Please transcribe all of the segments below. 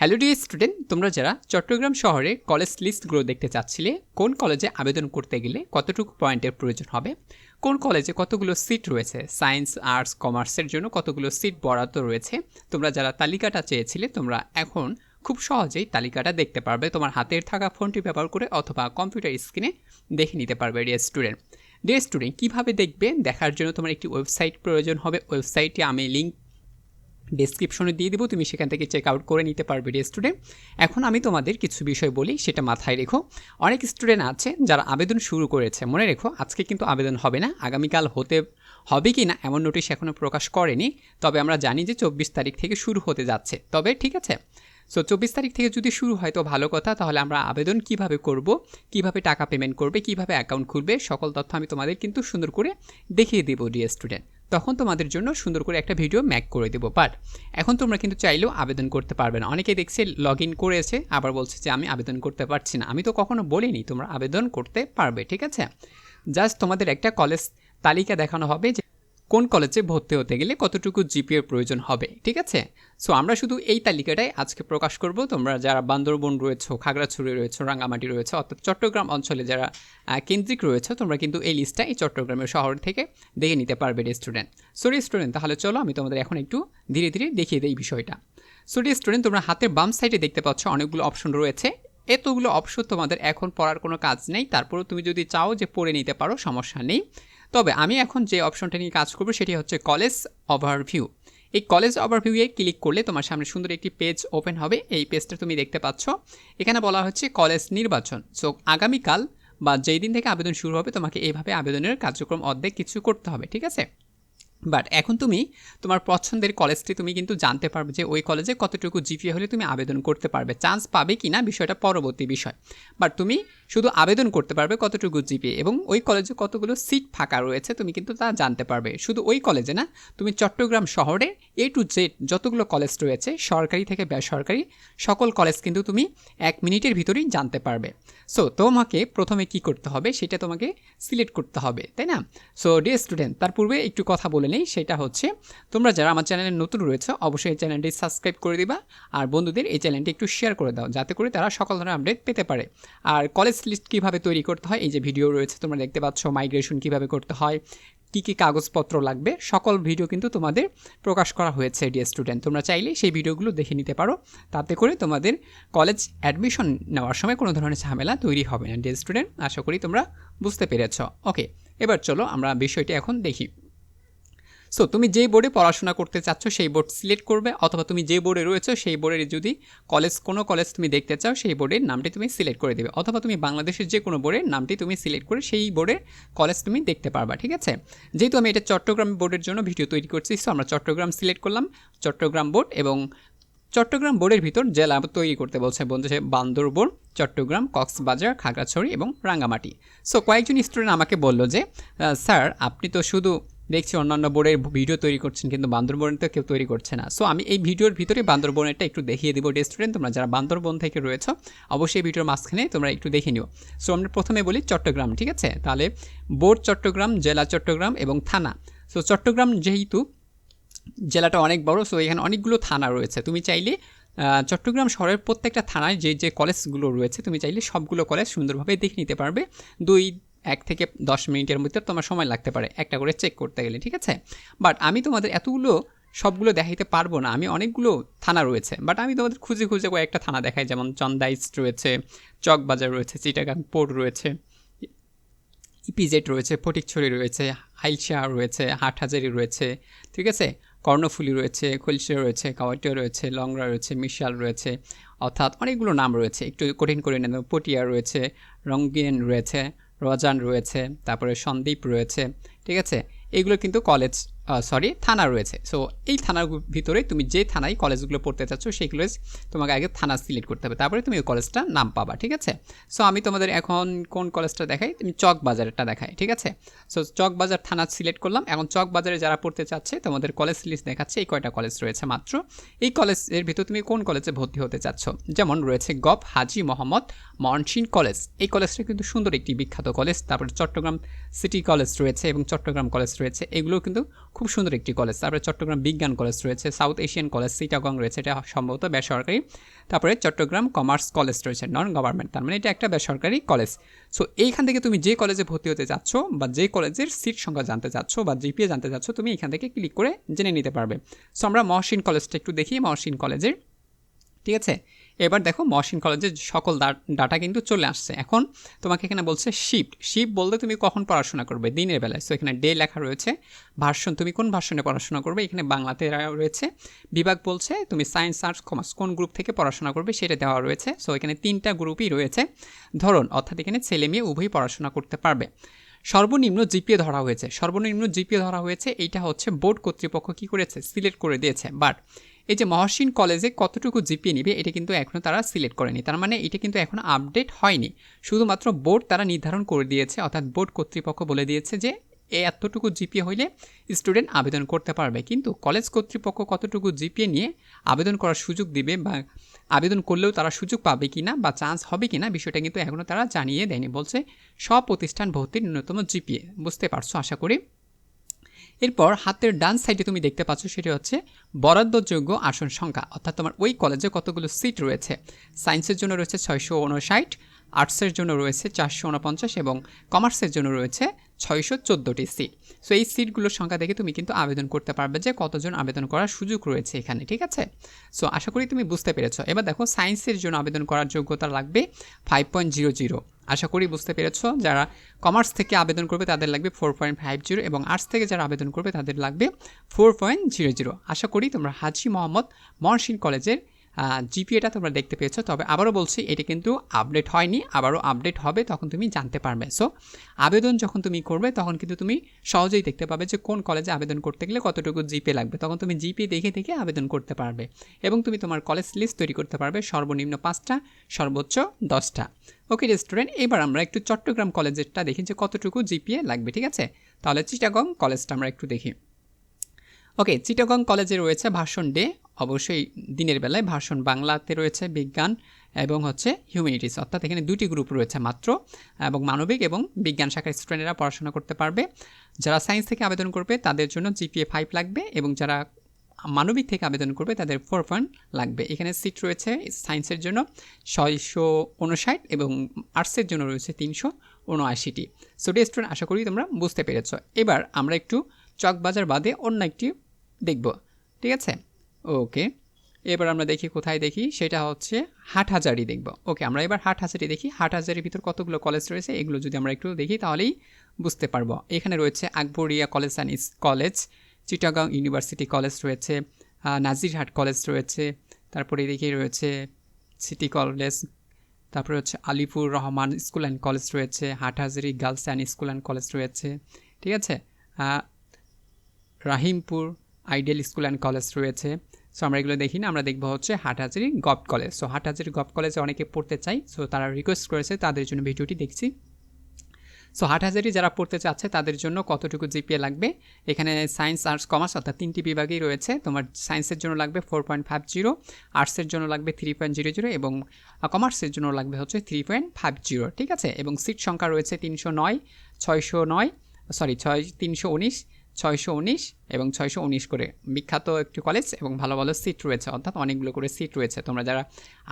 Hello D student তোমরা যারা চট্টগ্রাম শহরে কলেজ লিস্টগুলো দেখতে চাচ্ছিলে, কোন কলেজে আবেদন করতে গেলে কতটুকু পয়েন্টের প্রয়োজন হবে? কোন কলেজে কতগুলো সিট রয়েছে? সায়েন্স আর্টস কমার্সের জন্য কতগুলো সিট বরাদ্দ রয়েছে? তোমরা যারা তালিকাটা চেয়েছিলে, তোমরা এখন খুব সহজেই তালিকাটা দেখতে পারবে। তোমার হাতের থাকা ফোনটি ব্যবহার করে অথবা কম্পিউটার স্ক্রিনে দেখে নিতে পারবে ডিয়ার স্টুডেন্ট ডিয়ার স্টুডেন্ট কীভাবে দেখবে? দেখার জন্য তোমার একটি ওয়েবসাইট প্রয়োজন হবে। ওয়েবসাইটে আমি লিঙ্ক ডিসক্রিপশনে দিয়ে দেবো, তুমি সেখান থেকে চেক আউট করে নিতে পারবে স্টুডেন্ট এখন আমি তোমাদের কিছু বিষয় বলি, সেটা মাথায় রেখো। অনেক স্টুডেন্ট আছে যারা আবেদন শুরু করেছে। মনে রেখো, আজকে কিন্তু আবেদন হবে না, আগামীকাল হতে হবে কি না এমন নোটিশ এখনও প্রকাশ করেনি। তবে আমরা জানি যে চব্বিশ তারিখ থেকে শুরু হতে যাচ্ছে। তবে ঠিক আছে? সো চব্বিশ তারিখ থেকে যদি শুরু হয় তো ভালো কথা, তাহলে আমরা আবেদন কীভাবে করব, কীভাবে টাকা পেমেন্ট করবে, কীভাবে অ্যাকাউন্ট খুলবে, সকল তথ্য আমি তোমাদের কিন্তু সুন্দর করে দেখিয়ে দেবো ডিয়ার স্টুডেন্ট তখন তোমাদের জন্য সুন্দর করে একটা ভিডিও ম্যাক করে দেবো বাট এখন তোমরা কিন্তু চাইলেও আবেদন করতে পারবে না। অনেকে দেখছে লগ ইন করেছে, আবার বলছে যে আমি আবেদন করতে পারছি না। আমি তো কখনো বলিনি তোমরা আবেদন করতে পারবে, ঠিক আছে? জাস্ট তোমাদের একটা কলেজ তালিকা দেখানো হবে যে কোন কলেজে ভর্তি হতে গেলে কতটুকু জিপিএর প্রয়োজন হবে, ঠিক আছে? সো আমরা শুধু এই তালিকাটাই আজকে প্রকাশ করব। তোমরা যারা বান্দরবন রয়েছে, খাগড়াছড়ি রয়েছে, রাঙ্গামাটি রয়েছে, অর্থাৎ চট্টগ্রাম অঞ্চলে যারা কেন্দ্রিক রয়েছে, তোমরা কিন্তু এই লিস্টটা এই চট্টগ্রামের শহর থেকে দেখে নিতে পারবে স্টুডেন্ট সো স্টুডেন্ট তাহলে চলো আমি তোমাদের এখন একটু ধীরে ধীরে দেখিয়ে দিই বিষয়টা। সো স্টুডেন্ট তোমরা হাতের বাম সাইডে দেখতে পাচ্ছ অনেকগুলো অপশন রয়েছে। এতগুলো অপশন তোমাদের এখন পড়ার কোনো কাজ নেই। তারপরেও তুমি যদি চাও যে পড়ে নিতে পারো, সমস্যা নেই। তবে আমি এখন যে অপশনটা নিয়ে কাজ করব সেটি হচ্ছে কলেজ ওভারভিউ এই কলেজ ওভারভিউয়ে ক্লিক করলে তোমার সামনে সুন্দর একটি পেজ ওপেন হবে। এই পেজটা তুমি দেখতে পাচ্ছ। এখানে বলা হচ্ছে কলেজ নির্বাচন। সো আগামীকাল বা যেই দিন থেকে আবেদন শুরু হবে, তোমাকে এইভাবে আবেদনের কার্যক্রম অর্ধেক কিছু করতে হবে, ঠিক আছে? বাট এখন তুমি তোমার পছন্দের কলেজটি তুমি কিন্তু জানতে পারবে যে ওই কলেজে কতটুকু জিপিএ হলে তুমি আবেদন করতে পারবে। চান্স পাবে কি না বিষয়টা পরবর্তী বিষয়। বাট তুমি শুধু আবেদন করতে পারবে কতটুকু জিপিএ এবং ওই কলেজে কতগুলো সিট ফাঁকা রয়েছে তুমি কিন্তু তা জানতে পারবে। শুধু ওই কলেজে না, তুমি চট্টগ্রাম শহরে এ টু জেড যতগুলো কলেজ রয়েছে, সরকারি থেকে বেসরকারি, সকল কলেজ কিন্তু তুমি এক মিনিটের ভিতরেই জানতে পারবে। সো তোমাকে প্রথমে কি করতে হবে সেটা তোমাকে সিলেক্ট করতে হবে, তাই না? সো ডে স্টুডেন্ট তার পূর্বে একটু কথা বলে নেই, সেটা হচ্ছে তোমরা যারা আমার চ্যানেলে নতুন রয়েছে, অবশ্যই এই চ্যানেলটি সাবস্ক্রাইব করে দিবা আর বন্ধুদের এই চ্যানেলটি একটু শেয়ার করে দাও, যাতে করে তারা সকল ধরনের আপডেট পেতে পারে। আর কলেজ লিস্ট কীভাবে তৈরি করতে হয়, এই যে ভিডিও রয়েছে, তোমরা দেখতে পাচ্ছ মাইগ্রেশন কীভাবে করতে হয়, কী কী কাগজপত্র লাগবে, সকল ভিডিও কিন্তু তোমাদের প্রকাশ করা হয়েছে ডিয়ার স্টুডেন্ট তোমরা চাইলে সেই ভিডিওগুলো দেখে নিতে পারো, তাতে করে তোমাদের কলেজ অ্যাডমিশন নেওয়ার সময় কোনো ধরনের ঝামেলা তৈরি হবে না ডিয়ার স্টুডেন্ট আশা করি তোমরা বুঝতে পেরেছ। ওকে এবার চলো আমরা বিষয়টি এখন দেখি। সো তুমি যেই বোর্ডে পড়াশোনা করতে চাচ্ছ, সেই বোর্ড সিলেক্ট করবে, অথবা তুমি যে বোর্ডে রয়েছো, সেই বোর্ডের যদি কলেজ কোনো কলেজ তুমি দেখতে চাও, সেই বোর্ডের নামটি তুমি সিলেক্ট করে দেবে। অথবা তুমি বাংলাদেশের যে কোনো বোর্ডের নামটি তুমি সিলেক্ট করে সেই বোর্ডের কলেজ তুমি দেখতে পারবা, ঠিক আছে? যেহেতু আমি এটা চট্টগ্রাম বোর্ডের জন্য ভিডিও তৈরি করছি সো আমরা চট্টগ্রাম সিলেক্ট করলাম, চট্টগ্রাম বোর্ড এবং চট্টগ্রাম বোর্ডের ভিতর জেলা তৈরি করতে বলছে বলছে বান্দরবোন চট্টগ্রাম, কক্সবাজার, খাগড়াছড়ি এবং রাঙ্গামাটি। সো কয়েকজন স্টুডেন্ট আমাকে বলল যে স্যার আপনি তো শুধু দেখছি অন্যান্য বোর্ডের ভিডিও তৈরি করছেন, কিন্তু বান্দরবনে তো কেউ তৈরি করছে না। সো আমি এই ভিডিওর ভিতরে বান্দরবনেরটা একটু দেখিয়ে দেবো স্টুডেন্ট তোমরা যারা বান্দরবন থেকে রয়েছে, অবশ্যই ভিডিওর মাঝখানে তোমরা একটু দেখে নিও। সো আমরা প্রথমে বলি চট্টগ্রাম, ঠিক আছে? তাহলে বোর্ড চট্টগ্রাম, জেলা চট্টগ্রাম এবং থানা। সো চট্টগ্রাম যেহেতু জেলাটা অনেক বড় সো এখানে অনেকগুলো থানা রয়েছে। তুমি চাইলে চট্টগ্রাম শহরের প্রত্যেকটা থানায় যে যে কলেজগুলো রয়েছে, তুমি চাইলে সবগুলো কলেজ সুন্দরভাবে দেখে নিতে পারবে। দুই এক থেকে দশ মিনিটের মধ্যে তোমার সময় লাগতে পারে একটা করে চেক করতে গেলে, ঠিক আছে? বাট আমি তোমাদের এতগুলো, সবগুলো দেখাইতে পারব না। আমি অনেকগুলো থানা রয়েছে বাট আমি তোমাদের খুঁজে খুঁজে কয়েকটা থানা দেখাই, যেমন চন্দাইস রয়েছে চকবাজার রয়েছে চিটাগাং পোর্ট রয়েছে ইপিজেড রয়েছে ফটিকছড়ি রয়েছে হাইলশা রয়েছে হাটহাজারি রয়েছে, ঠিক আছে? কর্ণফুলি রয়েছে খলসিয়া রয়েছে কাওয়াটিয়া রয়েছে লংরা রয়েছে মিশাল রয়েছে, অর্থাৎ অনেকগুলো নাম রয়েছে। একটু কঠিন করে নেন পটিয়া রয়েছে রঙ্গিন রয়েছে রজান রয়েছে তারপরে সন্দীপ রয়েছে ঠিক আছে? এগুলো কিন্তু কলেজ সরি থানা রয়েছে। সো এই থানার ভিতরে তুমি যে থানায় কলেজগুলো পড়তে চাচ্ছ, সেই কলেজ তোমাকে আগে থানা সিলেক্ট করতে হবে। তারপরে তুমি ওই কলেজটা নাম পাবা, ঠিক আছে? সো আমি তোমাদের এখন কোন কলেজটা দেখাই? তুমি চক বাজারটা দেখাই, ঠিক আছে? সো চক বাজার থানা সিলেক্ট করলাম। এখন চক বাজারে যারা পড়তে চাচ্ছে, তোমাদের কলেজ লিস্ট দেখাচ্ছে, এই কয়টা কলেজ রয়েছে মাত্র। এই কলেজের ভিতর তুমি কোন কলেজে ভর্তি হতে চাচ্ছ? যেমন রয়েছে গপ হাজি মোহাম্মদ মনসিন কলেজ। এই কলেজটা কিন্তু সুন্দর একটি বিখ্যাত কলেজ। তারপরে চট্টগ্রাম সিটি কলেজ রয়েছে এবং চট্টগ্রাম কলেজ রয়েছে। এগুলো কিন্তু খুব সুন্দর একটি কলেজ। তারপরে চট্টগ্রাম বিজ্ঞান কলেজ রয়েছে, সাউথ এশিয়ান কলেজ, সিটাগং রয়েছে, এটা সম্ভবত বেসরকারি। তারপরে চট্টগ্রাম কমার্স কলেজ রয়েছে, নন গভর্নমেন্ট। তার মানে এটা একটা বেসরকারি কলেজ। সো এইখান থেকে তুমি যে কলেজে ভর্তি হতে যাচ্ছ বা যে কলেজের সিট সংখ্যা জানতে চাচ্ছ বা জিপিএ জানতে চাচ্ছ, তুমি এখান থেকে ক্লিক করে জেনে নিতে পারবে। সো আমরা মহসিন কলেজটা একটু দেখি, মহসিন কলেজের। ঠিক আছে? এবার দেখো মহসিন কলেজের সকল ডাটা কিন্তু চলে আসছে। এখন তোমাকে এখানে বলছে শিফট শিফট বলতে তুমি কখন পড়াশোনা করবে? দিনের বেলায়। সো এখানে ডে লেখা রয়েছে। ভার্সন, তুমি কোন ভার্সনে পড়াশোনা করবে? এখানে বাংলাতে রয়েছে। বিভাগ বলছে তুমি সায়েন্স আর্টস কমার্স কোন গ্রুপ থেকে পড়াশোনা করবে সেটা দেওয়া রয়েছে। সো এখানে তিনটা গ্রুপই রয়েছে। ধরুন, অর্থাৎ এখানে ছেলে মেয়ে উভয়ই পড়াশোনা করতে পারবে। সর্বনিম্ন জিপিএ ধরা হয়েছে। সর্বনিম্ন জিপিএ ধরা হয়েছে। এইটা হচ্ছে বোর্ড কর্তৃপক্ষ কী করেছে? সিলেক্ট করে দিয়েছে। বাট এই যে মহসিন কলেজে কতটুকু জিপিএ নিবে, এটা কিন্তু এখনও তারা সিলেক্ট করেনি। তার মানে এটা কিন্তু এখনও আপডেট হয়নি। শুধুমাত্র বোর্ড তারা নির্ধারণ করে দিয়েছে, অর্থাৎ বোর্ড কর্তৃপক্ষ বলে দিয়েছে যে, এতটুকু জিপিএ হইলে স্টুডেন্ট আবেদন করতে পারবে। কিন্তু কলেজ কর্তৃপক্ষ কতটুকু জিপিএ নিয়ে আবেদন করার সুযোগ দিবে বা আবেদন করলেও তারা সুযোগ পাবে কি না বা চান্স হবে কি না বিষয়টা কিন্তু এখনও তারা জানিয়ে দেয়নি। বলছে সব প্রতিষ্ঠান ভর্তির ন্যূনতম জিপিএ বুঝতে পারছ? আশা করি এরপর হাতের ডান সাইডে তুমি দেখতে পাচ্ছ সেটি হচ্ছে বরাদ্দযোগ্য আসন সংখ্যা, অর্থাৎ তোমার ওই কলেজে কতগুলো সিট রয়েছে। সায়েন্সের জন্য রয়েছে ছয়শো উনষাট আর্টসের জন্য রয়েছে চারশো উনপঞ্চাশ এবং কমার্সের জন্য রয়েছে ছয়শো চোদ্দোটি সিট সো এই সিটগুলোর সংখ্যা দেখে তুমি কিন্তু আবেদন করতে পারবে যে কতজন আবেদন করার সুযোগ রয়েছে এখানে, ঠিক আছে? সো আশা করি তুমি বুঝতে পেরেছ। এবার দেখো সায়েন্সের জন্য আবেদন করার যোগ্যতা লাগবে ফাইভ পয়েন্ট জিরো জিরো আশা করি বুঝতে পেরেছ, যারা কমার্স থেকে আবেদন করবে তাদের লাগবে ফোর পয়েন্ট ফাইভ জিরো এবং আর্টস থেকে যারা আবেদন করবে তাদের লাগবে ফোর পয়েন্ট জিরো জিরো আশা করি তোমরা হাজি মোহাম্মদ মহসিন কলেজের জিপিএটা তোমরা দেখতে পেয়েছ। তবে আবারও বলছি, এটা কিন্তু আপডেট হয়নি, আবারও আপডেট হবে তখন তুমি জানতে পারবে। সো আবেদন যখন তুমি করবে, তখন কিন্তু তুমি সহজেই দেখতে পাবে যে কোন কলেজে আবেদন করতে গেলে কতটুকু জিপে লাগবে। তখন তুমি জিপে দেখে দেখে আবেদন করতে পারবে এবং তুমি তোমার কলেজ লিস্ট তৈরি করতে পারবে। সর্বনিম্ন পাঁচটা, সর্বোচ্চ দশটা। ওকে স্টুডেন্ট এবার আমরা একটু চট্টগ্রাম কলেজেরটা দেখি যে কতটুকু জিপিএ লাগবে, ঠিক আছে? তাহলে চিটাগং কলেজটা আমরা একটু দেখি। ওকে চিটাগং কলেজে রয়েছে ভাষণ ডে অবশ্যই দিনের বেলায় ভাষণ বাংলাতে রয়েছে বিজ্ঞান এবং হচ্ছে হিউম্যানিটিস অর্থাৎ এখানে দুটি গ্রুপ রয়েছে মাত্র এবং মানবিক এবং বিজ্ঞান শাখার স্টুডেন্টরা পড়াশোনা করতে পারবে। যারা সায়েন্স থেকে আবেদন করবে, তাদের জন্য জিপিএ ফাইভ লাগবে এবং যারা মানবিক থেকে আবেদন করবে, তাদের ফোর পয়েন্ট লাগবে। এখানে সিট রয়েছে সায়েন্সের জন্য ছয়শো উনষাট এবং আর্টসের জন্য রয়েছে তিনশো উনআশিটি সো ডে স্টুডেন্ট আশা করি তোমরা বুঝতে পেরেছ। এবার আমরা একটু চকবাজার বাদে অন্য একটি দেখব। ঠিক আছে? ওকে, এবার আমরা দেখি কোথায় দেখি, সেটা হচ্ছে হাটহাজারি দেখব। ওকে, আমরা এবার হাটহাজারি দেখি। হাটহাজারির ভিতর কতগুলো কলেজ রয়েছে, এগুলো যদি আমরা একটু দেখি তাহলেই বুঝতে পারব। এখানে রয়েছে Akbaria college and college Chittagong university college রয়েছে নাজিরহাট কলেজ রয়েছে, তারপরে এদিকে রয়েছে সিটি কলেজ তারপরে হচ্ছে Alipur Rahman school and college রয়েছে, Hathazari girls and school and college রয়েছে, ঠিক আছে? Rahimpur ideal school and college রয়েছে। সো আমরা এগুলো দেখি না, আমরা দেখব হচ্ছে Hathazari gov college. So Hathazari gov কলেজে অনেকে পড়তে চাই, সো তারা রিকোয়েস্ট করেছে, তাদের জন্য ভিডিওটি দেখছি। সো হাটহাজারি যারা পড়তে চাচ্ছে, তাদের জন্য কতটুকু জিপিএ লাগবে? এখানে সায়েন্স, আর্টস, কমার্স অর্থাৎ তিনটি বিভাগই রয়েছে। তোমার সায়েন্সের জন্য লাগবে ফোর পয়েন্ট ফাইভ জিরো আর্টসের জন্য লাগবে থ্রি পয়েন্ট জিরো জিরো এবং কমার্সের জন্য লাগবে হচ্ছে থ্রি পয়েন্ট ফাইভ জিরো ঠিক আছে? এবং সিট সংখ্যা রয়েছে তিনশো নয়, ছয়শো নয় সরি ছয়, তিনশো উনিশ ছয়শো উনিশ এবং ছয়শো উনিশ করে বিখ্যাত একটি কলেজ এবং ভালো ভালো সিট রয়েছে। অর্থাৎ অনেকগুলো করে সিট রয়েছে। তোমরা যারা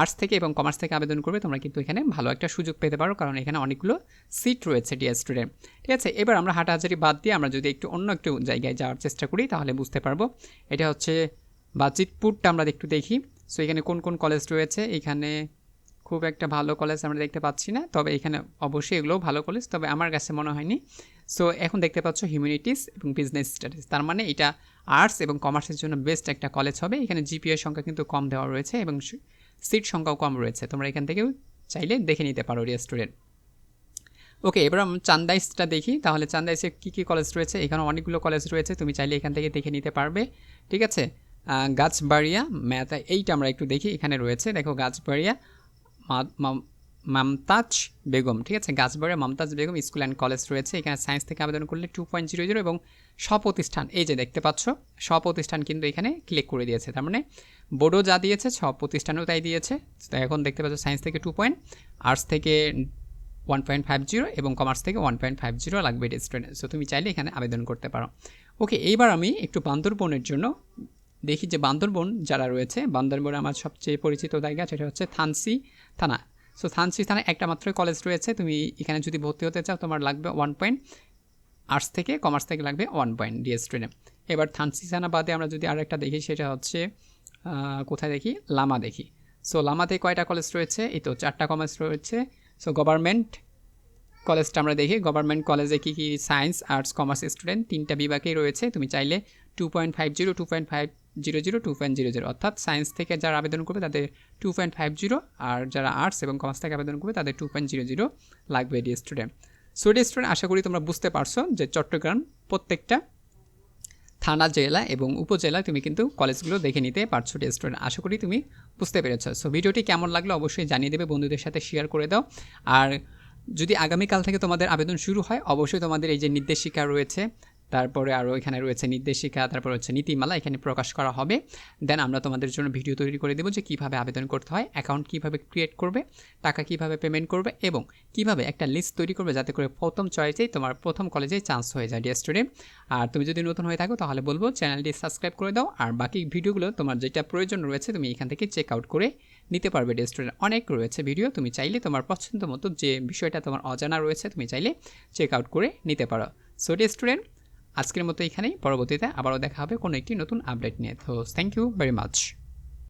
আর্টস থেকে এবং কমার্স থেকে আবেদন করবে, তোমরা কিন্তু এখানে ভালো একটা সুযোগ পেতে পারো। কারণ এখানে অনেকগুলো সিট রয়েছে ডিয়ার স্টুডেন্ট ঠিক আছে? এবার আমরা হাটাহাজারি বাদ দিয়ে আমরা যদি একটু অন্য একটু জায়গায় যাওয়ার চেষ্টা করি, তাহলে বুঝতে পারব। এটা হচ্ছে বাজিতপুরটা আমরা একটু দেখি। সো এখানে কোন কোন কলেজ রয়েছে? এখানে খুব একটা ভালো কলেজ আমরা দেখতে পাচ্ছি না, তবে এখানে অবশ্যই এগুলোও ভালো কলেজ তবে আমার কাছে মনে হয়নি। সো এখন দেখতে পাচ্ছ হিউম্যানিটিস এবং বিজনেস স্টাডিজ তার মানে এটা আর্টস এবং কমার্সের জন্য বেস্ট একটা কলেজ হবে। এখানে জিপিএর সংখ্যা কিন্তু কম দেওয়া রয়েছে এবং সিট সংখ্যাও কম রয়েছে। তোমরা এখান থেকেও চাইলে দেখে নিতে পারো রিয়া স্টুডেন্ট ওকে এবার আমরা চান্দাইসটা দেখি। তাহলে চান্দাইসে কী কী কলেজ রয়েছে? এখানে অনেকগুলো কলেজ রয়েছে, তুমি চাইলে এখান থেকে দেখে নিতে পারবে। ঠিক আছে? গাছবাড়িয়া, ম্যাথ এইটা আমরা একটু দেখি, এখানে রয়েছে। দেখো গাছবাড়িয়া মামতাজ বেগম, ঠিক আছে? Gachbaria Momtaz Begum school and college রয়েছে। এখানে সায়েন্স থেকে আবেদন করলে টু পয়েন্ট জিরো জিরো এবং স্বপ্রতিষ্ঠান, এই যে দেখতে পাচ্ছ, স্বপ্রতিষ্ঠান কিন্তু এখানে ক্লিক করে দিয়েছে। তার মানে বোর্ডও যা দিয়েছে সব প্রতিষ্ঠানও তাই দিয়েছে। এখন দেখতে পাচ্ছ সায়েন্স থেকে টু পয়েন্ট আর্টস থেকে ওয়ান পয়েন্ট ফাইভ জিরো এবং কমার্স থেকে ওয়ান পয়েন্ট ফাইভ জিরো লাগবে স্টুডেন্ট সো তুমি চাইলে এখানে আবেদন করতে পারো। ওকে এইবার আমি একটু বান্দরবনের জন্য দেখি যে বান্দরবন যারা রয়েছে, বান্দরবনে আমার সবচেয়ে পরিচিত জায়গা সেটা হচ্ছে থানসি থানা। সো থানসি থানায় একটা মাত্র কলেজ রয়েছে, তুমি এখানে যদি ভর্তি হতে চাও তোমার লাগবে ওয়ান পয়েন্ট আর্টস থেকে কমার্স থেকে লাগবে ওয়ান পয়েন্ট ডিএস স্টুডেন্ট এবার থানসি থানা বাদে আমরা যদি আরেকটা দেখি, সেটা হচ্ছে কোথায় দেখি? লামা দেখি। সো লামাতে কয়টা কলেজ রয়েছে? এই তো চারটা কলেজ রয়েছে। সো গভর্নমেন্ট কলেজটা আমরা দেখি গভর্নমেন্ট কলেজে কী কী সায়েন্স আর্টস কমার্স স্টুডেন্ট তিনটা বিভাগেই রয়েছে। তুমি চাইলে two point five zero two point five zero zero two point zero zero অর্থাৎ সায়েন্স থেকে যারা আবেদন করবে তাদের টু পয়েন্ট ফাইভ জিরো আর যারা আর্টস এবং কমার্স থেকে আবেদন করবে তাদের টু পয়েন্ট জিরো জিরো লাগবে the student so the student আশা করি তোমরা বুঝতে পারছ যে চট্টগ্রাম প্রত্যেকটা থানা, জেলা এবং উপজেলা তুমি কিন্তু কলেজগুলো দেখে নিতে পারছ স্টুডেন্ট আশা করি তুমি বুঝতে পেরেছ। সো ভিডিওটি কেমন লাগল অবশ্যই জানিয়ে দেবে, বন্ধুদের সাথে শেয়ার করে দাও। আর যদি আগামীকাল থেকে তোমাদের আবেদন শুরু হয় অবশ্যই তোমাদের এই যে নির্দেশিকা রয়েছে তারপরে আরও এখানে রয়েছে নির্দেশিকা, তারপর হচ্ছে নীতিমালা, এখানে প্রকাশ করা হবে। দেন আমরা তোমাদের জন্য ভিডিও তৈরি করে দেবো যে কীভাবে আবেদন করতে হয় অ্যাকাউন্ট কীভাবে ক্রিয়েট করবে, টাকা কীভাবে পেমেন্ট করবে এবং কীভাবে একটা লিস্ট তৈরি করবে যাতে করে প্রথম চয়েসেই তোমার প্রথম কলেজেই চান্স হয়ে যায় ডিয়ার স্টুডেন্ট আর তুমি যদি নতুন হয়ে থাকো তাহলে বলব চ্যানেলটি সাবস্ক্রাইব করে দাও আর বাকি ভিডিওগুলো তোমার যেটা প্রয়োজন রয়েছে তুমি এখান থেকে চেক আউট করে নিতে পারবে ডিয়ার স্টুডেন্ট অনেক রয়েছে ভিডিও তুমি চাইলে তোমার পছন্দ মতো যে বিষয়টা তোমার অজানা রয়েছে তুমি চাইলে চেক আউট করে নিতে পারো। সো ডিয়ার স্টুডেন্ট আজকের মতো এখানেই, পরবর্তীতে আবারও দেখা হবে কোনো একটি নতুন আপডেট নিয়ে। তো থ্যাংক ইউ ভেরি মাচ